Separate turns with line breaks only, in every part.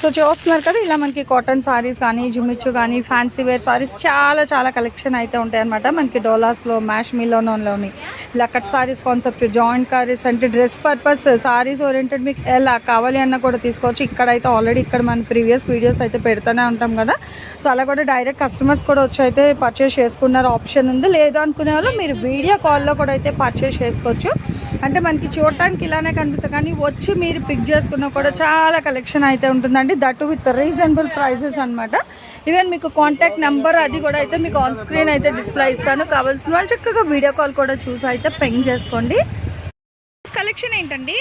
So చూస్తున్నారు కదా ఇలా మనకి కాటన్ సారీస్ కానీ జుమిచ్చు కానీ ఫ్యాన్సీ వేర్ సారీస్ చాలా చాలా కలెక్షన్ అయితే ఉంటాయి అనమాట మనకి డోలాస్లో మ్యాష్ మిలోనోలోని ఇలా cut sarees concept joint sarees అంటే డ్రెస్ పర్పస్ సారీస్ ఓరియంటెడ్ మీకు ఎలా కావాలి అన్న కూడా తీసుకోవచ్చు. ఇక్కడైతే ఆల్రెడీ ఇక్కడ మన ప్రీవియస్ వీడియోస్ అయితే పెడుతూనే ఉంటాం కదా. సో అలా కూడా డైరెక్ట్ కస్టమర్స్ కూడా వచ్చి అయితే పర్చేస్ చేసుకున్నారు ఆప్షన్ ఉంది. లేదు అనుకునే వాళ్ళు మీరు వీడియో కాల్లో కూడా అయితే పర్చేస్ చేసుకోవచ్చు. అంటే మనకి చూడటానికి ఇలానే కనిపిస్తుంది. కానీ వచ్చి మీరు పిక్ చేసుకున్న కూడా చాలా కలెక్షన్ అయితే ఉంటుందండి. దట్ విత్ రీజనబుల్ ప్రైసెస్ అన్నమాట. ఈవెన్ మీకు కాంటాక్ట్ నెంబర్ అది కూడా అయితే మీకు ఆన్ స్క్రీన్ అయితే డిస్ప్లే ఇస్తాను. కావాల్సిన వాళ్ళు చక్కగా వీడియో కాల్ కూడా చూసి అయితే పెంగ్ చేసుకోండి. కలెక్షన్ ఏంటండి?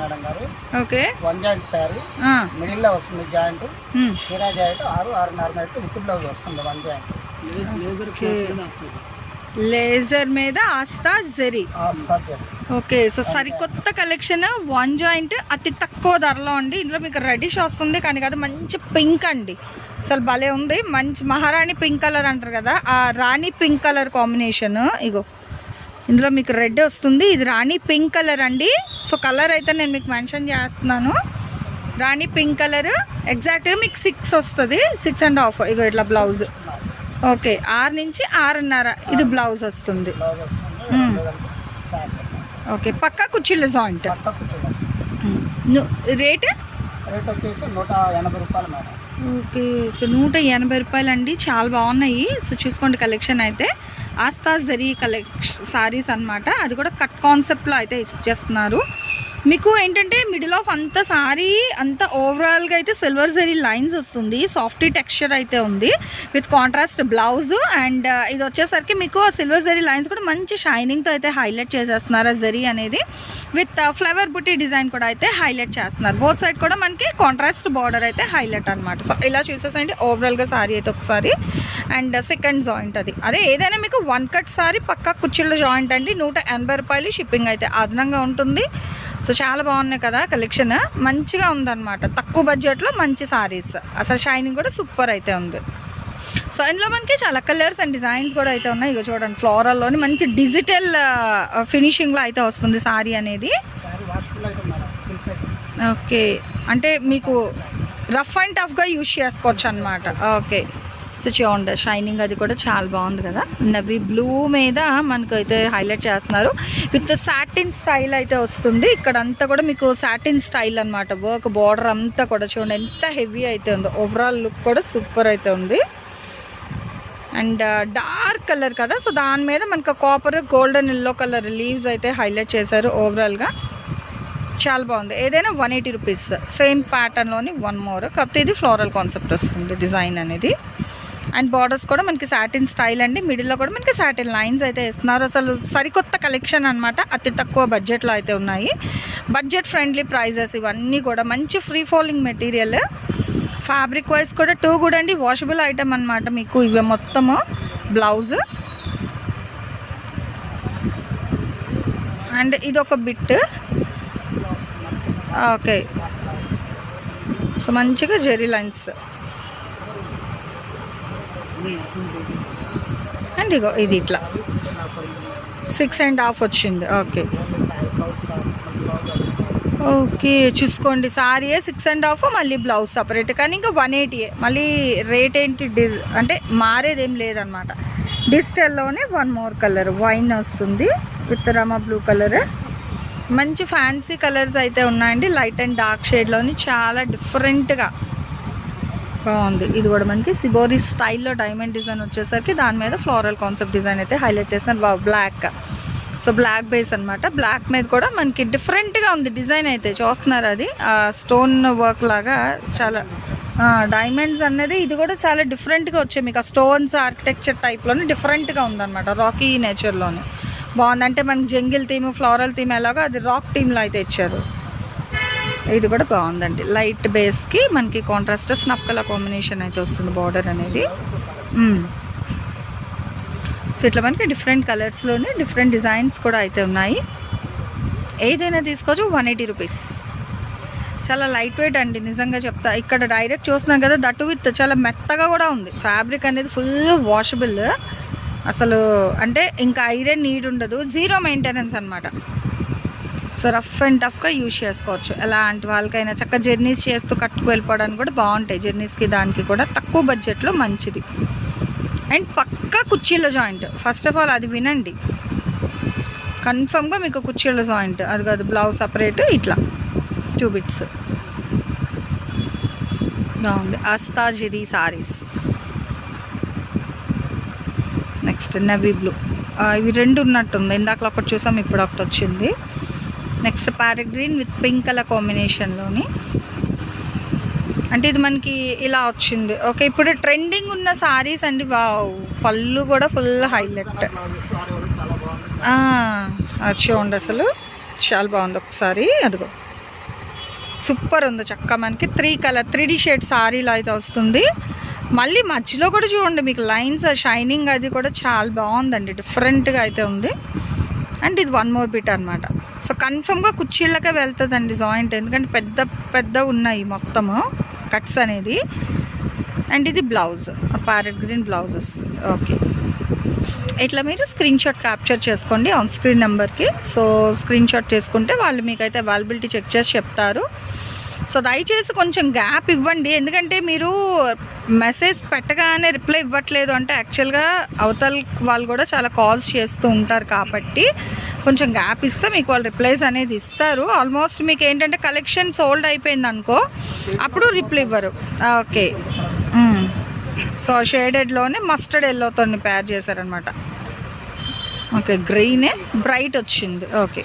మేడం గారు.
ఓకే
వన్ జాయింట్ శారీ మిడిల్లో వస్తుంది జాయింట్ చీరా జాయింట్ ఆరు ఆరున్నర మీటర్ విత్ బ్లౌజ్ వస్తుంది వన్ జాయింట్
లేజర్ మీద ఆస్తా జెరీ. ఓకే సో సరికొత్త కలెక్షన్ వన్ జాయింట్ అతి తక్కువ ధరలో అండి ఇందులో మీకు రెడిష్ వస్తుంది కానీ కాదు మంచి పింక్ అండి. అసలు భలే ఉంది. మంచి మహారాణి పింక్ కలర్ అంటారు కదా ఆ రాణి పింక్ కలర్ కాంబినేషన్ ఇగో ఇందులో మీకు రెడ్ వస్తుంది. ఇది రాణి పింక్ కలర్ అండి. సో కలర్ అయితే నేను మీకు మెన్షన్ చేస్తున్నాను. రాణి పింక్ కలర్ ఎగ్జాక్ట్గా మీకు సిక్స్ వస్తుంది. సిక్స్ అండ్ హాఫ్ ఇగో ఇట్లా బ్లౌజ్ ఓకే ఆరు నుంచి ఆరున్నర ఇది బ్లౌజ్ వస్తుంది. ఓకే పక్కా కుర్చీల జాయింట్ రేట్?
రేట్ వచ్చేసి నూట ఎనభై రూపాయలు మేడం.
ఓకే సో నూట ఎనభై రూపాయలు అండి చాలా బాగున్నాయి. సో చూసుకోండి కలెక్షన్ అయితే. ఆస్థా జరీ కలెక్షన్ సారీస్ అన్నమాట. అది కూడా కట్ కాన్సెప్ట్లో అయితే ఇచ్చేస్తున్నారు. మీకు ఏంటంటే మిడిల్ ఆఫ్ అంత సారీ అంత ఓవరాల్గా అయితే సిల్వర్ జరీ లైన్స్ వస్తుంది. సాఫ్టీ టెక్స్చర్ అయితే ఉంది. విత్ కాంట్రాస్ట్ బ్లౌజ్ అండ్ ఇది వచ్చేసరికి మీకు సిల్వర్ జరీ లైన్స్ కూడా మంచి షైనింగ్తో అయితే హైలైట్ చేసేస్తున్నారు ఆ జరీ అనేది. విత్ ఫ్లవర్ బుట్టి డిజైన్ కూడా అయితే హైలైట్ చేస్తున్నారు. బోత్ సైడ్ కూడా మనకి కాంట్రాస్ట్ బార్డర్ అయితే హైలైట్ అనమాట సో ఇలా చూసేసండి. ఓవరాల్గా సారీ అయితే ఒకసారి. అండ్ సెకండ్ జాయింట్ అది. అదే ఏదైనా మీకు వన్ కట్ సారీ పక్కా కుర్చీల జాయింట్ అండి. నూట ఎనభై రూపాయలు షిప్పింగ్ అయితే అదనంగా ఉంటుంది. సో చాలా బాగున్నాయి కదా కలెక్షన్ మంచిగా ఉందన్నమాట. తక్కువ బడ్జెట్లో మంచి సారీస్ అసలు షైనింగ్ కూడా సూపర్ అయితే ఉంది. సో ఇందులో మనకి చాలా కలర్స్ అండ్ డిజైన్స్ కూడా అయితే ఉన్నాయి. ఇక చూడండి ఫ్లోరల్లోని మంచి డిజిటల్ ఫినిషింగ్లో అయితే వస్తుంది సారీ అనేది. ఓకే అంటే మీకు రఫ్ అండ్ టఫ్గా యూజ్ చేసుకోవచ్చు అనమాట ఓకే సో చూడండి. షైనింగ్ అది కూడా చాలా బాగుంది కదా. నవి బ్లూ మీద మనకైతే హైలైట్ చేస్తున్నారు. విత్ సాటిన్ స్టైల్ అయితే వస్తుంది. ఇక్కడ అంతా కూడా మీకు సాటిన్ స్టైల్ అనమాట వర్క్ బార్డర్ అంతా కూడా చూడండి. ఎంత హెవీ అయితే ఉందో. ఓవరాల్ లుక్ కూడా సూపర్ అయితే ఉంది. అండ్ డార్క్ కలర్ కదా. సో దాని మీద మనకు copper golden yellow colour leaves అయితే హైలైట్ చేశారు ఓవరాల్గా చాలా బాగుంది. ఏదైనా వన్ ఎయిటీ రూపీస్ సేమ్ ప్యాటర్న్లోని వన్ మోర్ కాకపోతే ఇది ఫ్లోరల్ కాన్సెప్ట్ వస్తుంది. డిజైన్ అనేది. అండ్ బార్డర్స్ కూడా మనకి సాటిన్ స్టైల్ అండి. మిడిల్లో కూడా మనకి సాటిన్ లైన్స్ అయితే ఇస్తున్నారు అసలు సరికొత్త కలెక్షన్ అనమాట అతి తక్కువ బడ్జెట్లో అయితే ఉన్నాయి. బడ్జెట్ ఫ్రెండ్లీ ప్రైజెస్ ఇవన్నీ కూడా మంచి free falling material fabric wise కూడా టూ కూడా అండి. వాషబుల్ ఐటమ్ అనమాట మీకు ఇవి మొత్తము. బ్లౌజ్ అండ్ ఇది ఒక బిట్ ఓకే సో మంచిగా జెరీ లైన్స్ అండ్ ఇగో ఇది ఇట్లా.
సిక్స్ అండ్ హాఫ్
వచ్చింది. ఓకే ఓకే చూసుకోండి. సారీయే సిక్స్ అండ్ హాఫ్ మళ్ళీ బ్లౌజ్ సపరేట్ కానీ ఇంకా వన్ ఎయిటీయే మళ్ళీ రేట్ ఏంటి? డిజ్ అంటే మారేది ఏం లేదనమాట డిజిటల్లోనే వన్ మోర్ కలర్ వైన్ వస్తుంది. విత్ రమ బ్లూ కలర్ మంచి ఫ్యాన్సీ కలర్స్ అయితే ఉన్నాయండి. లైట్ అండ్ డార్క్ షేడ్లోని చాలా డిఫరెంట్గా బాగుంది ఇది కూడా మనకి సిబోరి స్టైల్లో డైమండ్ డిజైన్ వచ్చేసరికి దాని మీద ఫ్లోరల్ కాన్సెప్ట్ డిజైన్ అయితే హైలైట్ చేశాను. బ్లాక్ సో బ్లాక్ బేస్ అనమాట బ్లాక్ మీద కూడా మనకి డిఫరెంట్గా ఉంది డిజైన్ అయితే. చూస్తున్నారు అది. స్టోన్ వర్క్ లాగా చాలా డైమండ్స్ అనేది ఇది కూడా చాలా డిఫరెంట్గా వచ్చాయి. మీకు ఆ స్టోన్స్ ఆర్కిటెక్చర్ టైప్లోనే డిఫరెంట్గా ఉందన్నమాట. రాకీ నేచర్లోనే బాగుంది. అంటే మనకి జంగిల్ థీమ్ ఫ్లోరల్ థీమ్ ఎలాగో అది రాక్ థీమ్లో అయితే ఇచ్చారు. ఇది కూడా బాగుందండి. లైట్ బేస్కి మనకి కాంట్రాస్ట్ స్నఫ్ కలర్ కాంబినేషన్ అయితే వస్తుంది బార్డర్ అనేది. సో ఇట్లా మనకి డిఫరెంట్ కలర్స్లోనే డిఫరెంట్ డిజైన్స్ కూడా అయితే ఉన్నాయి. ఏదైనా తీసుకోవచ్చు వన్ ఎయిటీ రూపీస్ చాలా లైట్ వెయిట్ అండి నిజంగా చెప్తా. ఇక్కడ డైరెక్ట్ చూస్తున్నాం కదా దట్టు విత్ చాలా మెత్తగా కూడా ఉంది. ఫ్యాబ్రిక్ అనేది ఫుల్ వాషబుల్ అసలు అంటే ఇంకా ఐరన్ నీడ్ ఉండదు. జీరో మెయింటెనెన్స్ అనమాట సో రఫ్ అండ్ టఫ్గా యూజ్ చేసుకోవచ్చు. ఎలాంటి వాళ్ళకైనా చక్కగా జర్నీస్ చేస్తూ కట్టుకు వెళ్ళిపోవడానికి కూడా బాగుంటాయి. జర్నీస్కి దానికి కూడా తక్కువ బడ్జెట్లో మంచిది. అండ్ పక్కా కుర్చీల జాయింట్. ఫస్ట్ ఆఫ్ ఆల్ అది వినండి. కన్ఫర్మ్గా మీకు కుర్చీల జాయింట్. అది కాదు బ్లౌజ్ సపరేట్ ఇట్లా. టూ బిట్స్ బాగుంది. అస్తాజిరి సారీస్. Next navy blue. ఇవి రెండు ఉన్నట్టుంది. ఇందాక ఒకటి చూసాం ఇప్పుడు ఒకటి వచ్చింది. Next parrot green with pink colour కాంబినేషన్లోని. అంటే ఇది మనకి ఇలా వచ్చింది. ఓకే ఇప్పుడు ట్రెండింగ్ ఉన్న సారీస్ అండి. వావ్ పళ్ళు కూడా ఫుల్ హైలైట్. అది చూడండి అసలు. చాలా బాగుంది ఒకసారి. అదిగో. సూపర్ ఉంది చక్క మనకి. Three colour three D shade సారీలో అయితే వస్తుంది. మళ్ళీ మధ్యలో కూడా చూడండి మీకు లైన్స్ షైనింగ్ అది కూడా చాలా బాగుందండి. డిఫరెంట్గా అయితే ఉంది. అండ్ ఇది వన్ మోర్ బిట్ అనమాట సో కన్ఫర్మ్గా కుర్చీళ్ళకే వెళ్తుందండి జాయింట్ ఎందుకంటే పెద్ద పెద్ద ఉన్నాయి మొత్తము కట్స్ అనేది. అండ్ ఇది బ్లౌజ్ ప్యారెట్ గ్రీన్ బ్లౌజ్ వస్తుంది ఓకే ఇట్లా మీరు స్క్రీన్ షాట్ క్యాప్చర్ చేసుకోండి ఆన్ స్క్రీన్ నెంబర్కి సో స్క్రీన్ షాట్ చేసుకుంటే వాళ్ళు మీకైతే అవైలబిలిటీ చెక్ చేసి చెప్తారు. సో దయచేసి కొంచెం గ్యాప్ ఇవ్వండి. ఎందుకంటే మీరు మెసేజ్ పెట్టగానే రిప్లై ఇవ్వట్లేదు అంటే యాక్చువల్గా అవతల వాళ్ళు కూడా చాలా కాల్స్ చేస్తూ ఉంటారు కాబట్టి కొంచెం గ్యాప్ ఇస్తే మీకు వాళ్ళు రిప్లైస్ అనేది ఇస్తారు. ఆల్మోస్ట్ మీకు ఏంటంటే కలెక్షన్ సోల్డ్ అయిపోయింది అనుకో అప్పుడు రిప్లై ఇవ్వరు. ఓకే. సో షేడెడ్లోనే మస్టర్డ్ ఎల్లోతో ప్యార్ చేశారనమాట ఓకే గ్రీనే బ్రైట్ వచ్చింది. ఓకే.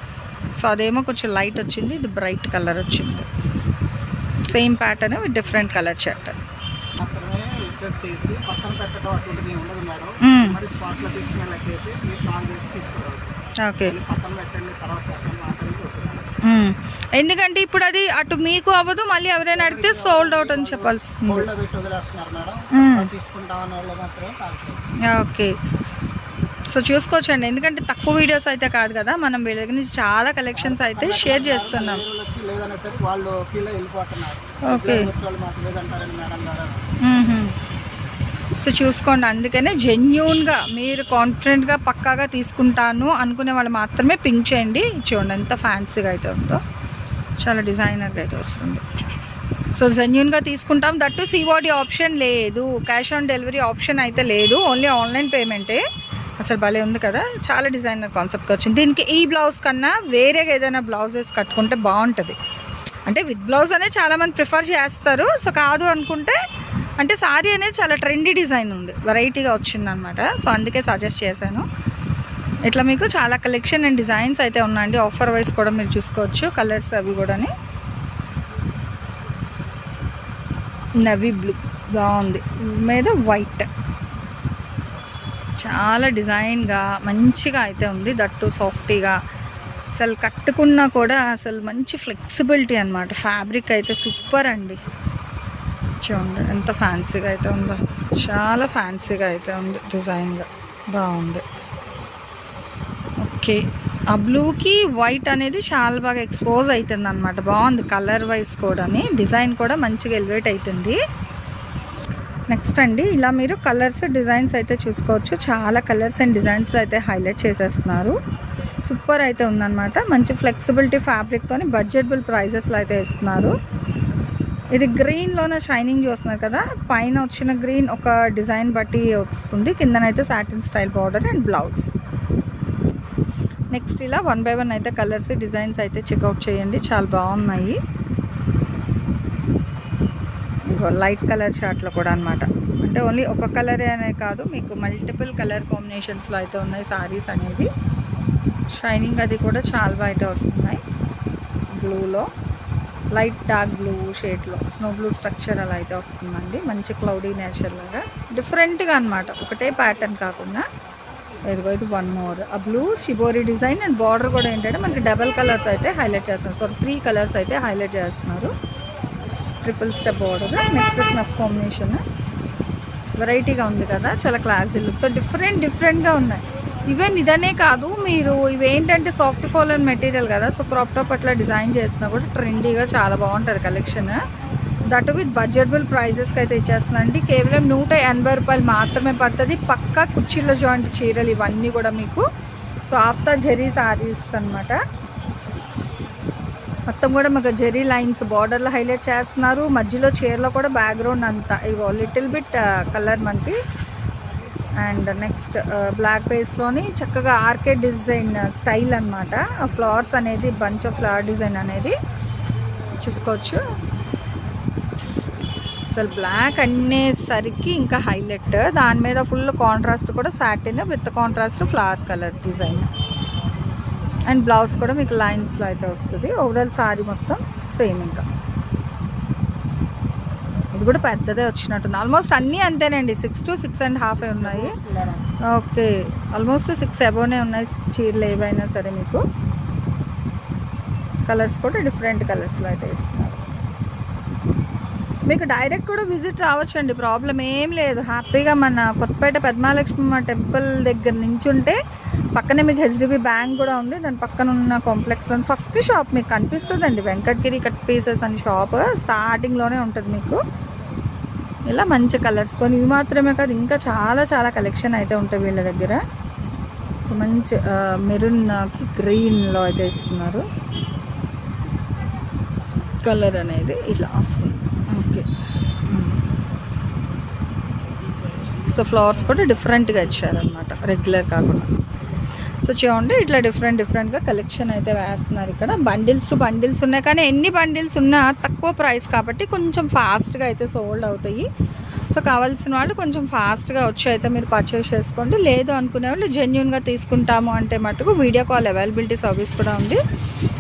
సో అదేమో కొంచెం లైట్ వచ్చింది ఇది బ్రైట్ కలర్ వచ్చింది. Same pattern with different colour shirt okay. ఎందుకంటే ఇప్పుడు అది అటు మీకు అవ్వదు మళ్ళీ ఎవరైనా అడిగితే సోల్డ్ అవుట్ అని చెప్పాల్సింది. ఓకే సో చూసుకోవచ్చండి. ఎందుకంటే తక్కువ వీడియోస్ అయితే కాదు కదా మనం వీళ్ళ దగ్గర నుంచి చాలా కలెక్షన్స్ అయితే షేర్ చేస్తున్నాం. ఓకే. సో చూసుకోండి అందుకనే జెన్యున్గా మీరు కాన్ఫిడెంట్గా పక్కాగా తీసుకుంటాను అనుకునే వాళ్ళు మాత్రమే పింక్ చేయండి. చూడండి ఎంత ఫ్యాన్సీగా అయితే ఉందో. చాలా డిజైనర్గా అయితే వస్తుంది. సో జెన్యున్గా తీసుకుంటాం. దట్టు సివాడి ఆప్షన్ లేదు. క్యాష్ ఆన్ డెలివరీ ఆప్షన్ అయితే లేదు. ఓన్లీ ఆన్లైన్ పేమెంటే అసలు భలే ఉంది కదా. చాలా డిజైనర్ కాన్సెప్ట్గా వచ్చింది. దీనికి ఈ బ్లౌజ్ కన్నా వేరేగా ఏదైనా బ్లౌజెస్ కట్టుకుంటే బాగుంటుంది. అంటే విత్ బ్లౌజ్ అనేది చాలామంది ప్రిఫర్ చేస్తారు. సో కాదు అనుకుంటే అంటే సారీ అనేది చాలా ట్రెండీ డిజైన్ ఉంది. వెరైటీగా వచ్చిందనమాట. సో అందుకే సజెస్ట్ చేశాను. ఇట్లా మీకు చాలా కలెక్షన్ అండ్ డిజైన్స్ అయితే ఉన్నాయండి. ఆఫర్ వైస్ కూడా మీరు చూసుకోవచ్చు. కలర్స్ అవి కూడాని. నవీ బ్లూ బాగుంది. మీద వైట్ చాలా డిజైన్గా మంచిగా అయితే ఉంది. దట్టు సాఫ్టీగా. అసలు కట్టుకున్నా కూడా అసలు మంచి ఫ్లెక్సిబిలిటీ అనమాట ఫ్యాబ్రిక్ అయితే సూపర్ అండి. చూడండి ఎంత ఫ్యాన్సీగా అయితే ఉందో. చాలా ఫ్యాన్సీగా అయితే ఉంది డిజైన్గా. బాగుంది. ఓకే. ఆ బ్లూకి వైట్ అనేది చాలా బాగా ఎక్స్పోజ్ అవుతుంది అనమాట బాగుంది కలర్ వైజ్ కూడాని. డిజైన్ కూడా మంచిగా ఎలివేట్ అవుతుంది నెక్స్ట్ అండి ఇలా మీరు కలర్స్ డిజైన్స్ అయితే చూసుకోవచ్చు. చాలా కలర్స్ అండ్ డిజైన్స్లో అయితే హైలైట్ చేసేస్తున్నారు. సూపర్ అయితే ఉందన్నమాట. మంచి ఫ్లెక్సిబిలిటీ ఫ్యాబ్రిక్తో బడ్జెటబుల్ ప్రైజెస్లో అయితే ఇస్తున్నారు. ఇది గ్రీన్లోనే షైనింగ్ చూస్తున్నారు కదా పైన వచ్చిన గ్రీన్ ఒక డిజైన్ బట్టి వస్తుంది. కిందనైతే satin style border and blouse. Next ఇలా వన్ బై వన్ అయితే కలర్స్ డిజైన్స్ అయితే చెక్అవుట్ చేయండి. చాలా బాగున్నాయి. ఇంకో లైట్ కలర్ షార్ట్లో కూడా అనమాట అంటే ఓన్లీ ఒక కలరే అనే కాదు మీకు మల్టిపుల్ కలర్ కాంబినేషన్స్లో అయితే ఉన్నాయి సారీస్ అనేవి. షైనింగ్ అది కూడా చాలా అయితే వస్తున్నాయి. బ్లూలో లైట్ డార్క్ బ్లూ షేడ్లో స్నో బ్లూ స్ట్రక్చర్ అలా అయితే వస్తుందండి. మంచి క్లౌడీ నేచర్ లాగా. డిఫరెంట్గా అనమాట ఒకటే ప్యాటర్న్ కాకుండా. ఇదిగో ఇది వన్ మోర్ ఆ blue shibori design and border కూడా ఏంటంటే మనకి డబల్ కలర్స్ అయితే హైలైట్ చేస్తున్నారు. సో త్రీ కలర్స్ అయితే హైలైట్ చేస్తున్నారు. Triple step border next snuff combination వెరైటీగా ఉంది కదా చాలా క్లాసీ లుక్తో డిఫరెంట్ డిఫరెంట్గా ఉన్నాయి. ఈవెన్ ఇదనే కాదు మీరు ఇవి ఏంటంటే సాఫ్ట్ ఫాల్ అండ్ మెటీరియల్ కదా సో క్రాప్ టాప్ అట్లా డిజైన్ చేసినా కూడా ట్రెండీగా చాలా బాగుంటుంది కలెక్షన్ దట్ విత్ బడ్జెటబుల్ ప్రైజెస్కి అయితే ఇచ్చేస్తుందండి కేవలం నూట ఎనభై రూపాయలు మాత్రమే పడుతుంది. పక్కా కుర్చీల జాయింట్ చీరలు ఇవన్నీ కూడా మీకు. సో ఆఫ్టర్ జెరీ సారీస్ అన్నమాట. మొత్తం కూడా మీకు జెరీ లైన్స్ బార్డర్లో హైలైట్ చేస్తున్నారు. మధ్యలో చీరలో కూడా బ్యాక్గ్రౌండ్ అంతా. ఇగో లిటిల్ బిట్ కలర్ మనకి. అండ్ నెక్స్ట్ బ్లాక్ బేస్లోని చక్కగా ఆర్కే డిజైన్ స్టైల్ అనమాట ఫ్లవర్స్ అనేది బంచ్ ఆఫ్ ఫ్లవర్ డిజైన్ అనేది చూసుకోవచ్చు. అసలు బ్లాక్ అనేసరికి ఇంకా హైలైట్. దాని మీద ఫుల్ కాంట్రాస్ట్ కూడా satin with contrast flower colour design. And blouse కూడా మీకు లైన్స్లో అయితే వస్తుంది. ఓవరాల్ శారీ మొత్తం సేమ్ ఇంకా. ఇది కూడా పెద్దదే వచ్చినట్టుంది. ఆల్మోస్ట్ అన్నీ అంతేనండి. Six to six and half ఉన్నాయి. ఓకే ఆల్మోస్ట్ సిక్స్ అబోనే ఉన్నాయి. చీరలు ఏవైనా సరే మీకు. కలర్స్ కూడా డిఫరెంట్ కలర్స్లో అయితే ఇస్తున్నారు. మీకు డైరెక్ట్ కూడా విజిట్ రావచ్చండి. ప్రాబ్లం ఏం లేదు. హ్యాపీగా మన కొత్తపేట పద్మాలక్ష్మి టెంపుల్ దగ్గర నుంచి ఉంటే పక్కనే మీకు హెచ్డిబి బ్యాంక్ కూడా ఉంది. దాని పక్కన ఉన్న కాంప్లెక్స్లో ఫస్ట్ షాప్ మీకు కనిపిస్తుందండి. వెంకటగిరి కట్ పీసెస్ అని షాప్ స్టార్టింగ్లోనే ఉంటుంది మీకు. ఇలా మంచి కలర్స్తో ఇవి మాత్రమే కాదు ఇంకా చాలా చాలా కలెక్షన్ అయితే ఉంటాయి వీళ్ళ దగ్గర. సో మంచి మెరూన్ గ్రీన్లో అయితే ఇస్తున్నారు. కలర్ అనేది ఇట్లా వస్తుంది. ఓకే సో ఫ్లవర్స్ కూడా డిఫరెంట్గా ఇచ్చారనమాట రెగ్యులర్ కాకుండా. సో చూడండి ఇట్లా డిఫరెంట్ డిఫరెంట్గా కలెక్షన్ అయితే వేస్తున్నారు ఇక్కడ. బండిల్స్ టు బండిల్స్ ఉన్నాయి. కానీ ఎన్ని బండిల్స్ ఉన్నా తక్కువ ప్రైస్ కాబట్టి కొంచెం ఫాస్ట్గా అయితే సోల్డ్ అవుతాయి. సో కావాల్సిన వాళ్ళు కొంచెం ఫాస్ట్గా వచ్చి అయితే మీరు పర్చేస్ చేసుకోండి. లేదు అనుకునే వాళ్ళు జెన్యున్గా తీసుకుంటాము అంటే మటుకు వీడియో కాల్ అవైలబిలిటీ సర్వీస్ కూడా ఉంది.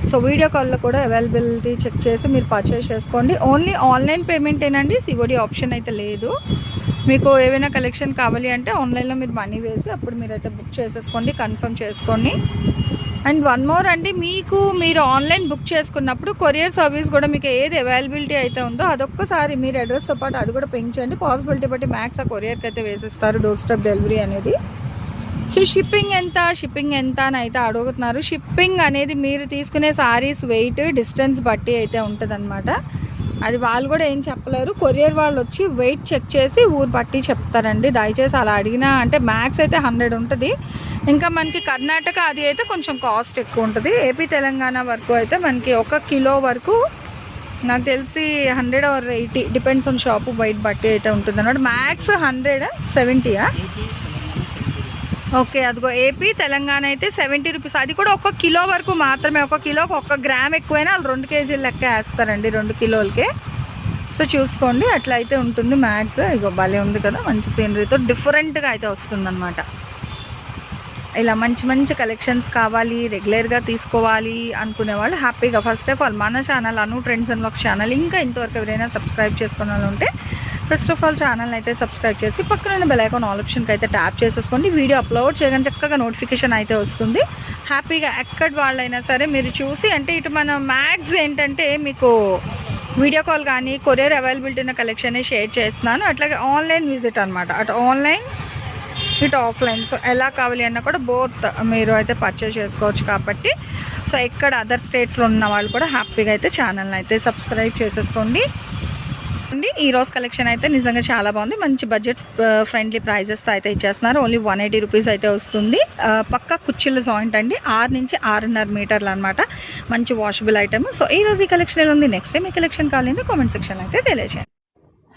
సో వీడియో కాల్లో కూడా అవైలబిలిటీ చెక్ చేసి మీరు పర్చేస్ చేసుకోండి. ఓన్లీ ఆన్లైన్ పేమెంట్ ఏనండి సివోడి ఆప్షన్ అయితే లేదు. మీకు ఏవైనా కలెక్షన్ కావాలి అంటే ఆన్లైన్లో మీరు మనీ వేసి అప్పుడు మీరైతే బుక్ చేసేసుకోండి కన్ఫర్మ్ చేసుకోండి. అండ్ వన్ మోర్ అండి మీకు మీరు ఆన్లైన్ బుక్ చేసుకున్నప్పుడు కొరియర్ సర్వీస్ కూడా మీకు ఏది అవైలబిలిటీ అయితే ఉందో అదొక్కసారి మీరు అడ్రస్తో పాటు అది కూడా పెంచండి పాసిబిలిటీ బట్టి మ్యాక్స్ ఆ కొరియర్కి అయితే వేసిస్తారు డోర్ స్టెప్ డెలివరీ అనేది. సో షిప్పింగ్ ఎంత షిప్పింగ్ ఎంత అని అయితే అడుగుతున్నారు. షిప్పింగ్ అనేది మీరు తీసుకునే సారీస్ వెయిట్ డిస్టెన్స్ బట్టి అయితే ఉంటుంది అది వాళ్ళు కూడా ఏం చెప్పలేరు. కొరియర్ వాళ్ళు వచ్చి వెయిట్ చెక్ చేసి ఊరు బట్టి చెప్తారండి. దయచేసి అలా అడిగినా అంటే మ్యాక్స్ అయితే హండ్రెడ్ ఉంటుంది. ఇంకా మనకి కర్ణాటక అది అయితే కొంచెం కాస్ట్ ఎక్కువ ఉంటుంది. ఏపీ తెలంగాణ వరకు అయితే మనకి ఒక కిలో వరకు నాకు తెలిసి hundred or eighty depends on shop weight బట్టి అయితే ఉంటుంది అన్నమాట మ్యాక్స్ హండ్రెడ్ సెవెంటీయా? ఓకే అదిగో ఏపీ తెలంగాణ అయితే సెవెంటీ రూపీస్ అది కూడా ఒక కిలో వరకు మాత్రమే ఒక కిలోకి ఒక గ్రామ్ ఎక్కువైనా వాళ్ళు రెండు కేజీలు లెక్క వేస్తారండి రెండు కిలోలకి. సో చూసుకోండి అట్లా అయితే ఉంటుంది మ్యాక్స్ ఇగో భలే ఉంది కదా మంచి సీనరీతో డిఫరెంట్గా అయితే వస్తుందన్నమాట. ఇలా మంచి మంచి కలెక్షన్స్ కావాలి రెగ్యులర్గా తీసుకోవాలి అనుకునే వాళ్ళు హ్యాపీగా ఫస్ట్ ఆఫ్ ఆల్ మన channel Anu trends and blogs channel ఇంకా ఇంతవరకు ఎవరైనా సబ్స్క్రైబ్ చేసుకున్న వాళ్ళు ఉంటే ఫస్ట్ ఆఫ్ ఆల్ ఛానల్ అయితే సబ్స్క్రైబ్ చేసి పక్కన ఉన్న బెల్ ఆల్ ఆప్షన్కి అయితే ట్యాప్ చేసేసుకోండి. వీడియో అప్లోడ్ చేయగానే చక్కగా నోటిఫికేషన్ అయితే వస్తుంది. హ్యాపీగా ఎక్కడ వాళ్ళైనా సరే మీరు చూసి అంటే ఇటు మన మ్యాగ్స్ ఏంటంటే మీకు వీడియో కాల్ కానీ కొరియర్ అవైలబిలిటీ ఉన్న కలెక్షన్ షేర్ చేస్తున్నాను. అట్లాగే ఆన్లైన్ విజిట్ అనమాట అటు ఆన్లైన్ ఇటు ఆఫ్లైన్ సో ఎలా కావాలి అన్నా కూడా బోత్ మీరు అయితే పర్చేస్ చేసుకోవచ్చు కాబట్టి. సో ఎక్కడ అదర్ స్టేట్స్లో ఉన్న వాళ్ళు కూడా హ్యాపీగా అయితే ఛానల్ని అయితే సబ్స్క్రైబ్ చేసేసుకోండి. అండి ఈ రోజు కలెక్షన్ అయితే నిజంగా చాలా బాగుంది. మంచి బడ్జెట్ ఫ్రెండ్లీ ప్రైజెస్తో అయితే ఇచ్చేస్తున్నారు. ఓన్లీ వన్ ఎయిటీ రూపీస్ అయితే వస్తుంది. పక్క కుర్చీలు కుర్చీల జాయింట్ అండి. ఆరు నుంచి ఆరున్నర మీటర్లు అనమాట మంచి వాషబుల్ ఐటమ్ సో ఈ రోజు ఈ కలెక్షన్ ఎలా ఉంది? నెక్స్ట్ టైం ఈ కలెక్షన్ కావాలంటే కామెంట్ సెక్షన్ అయితే తెలియజేయండి.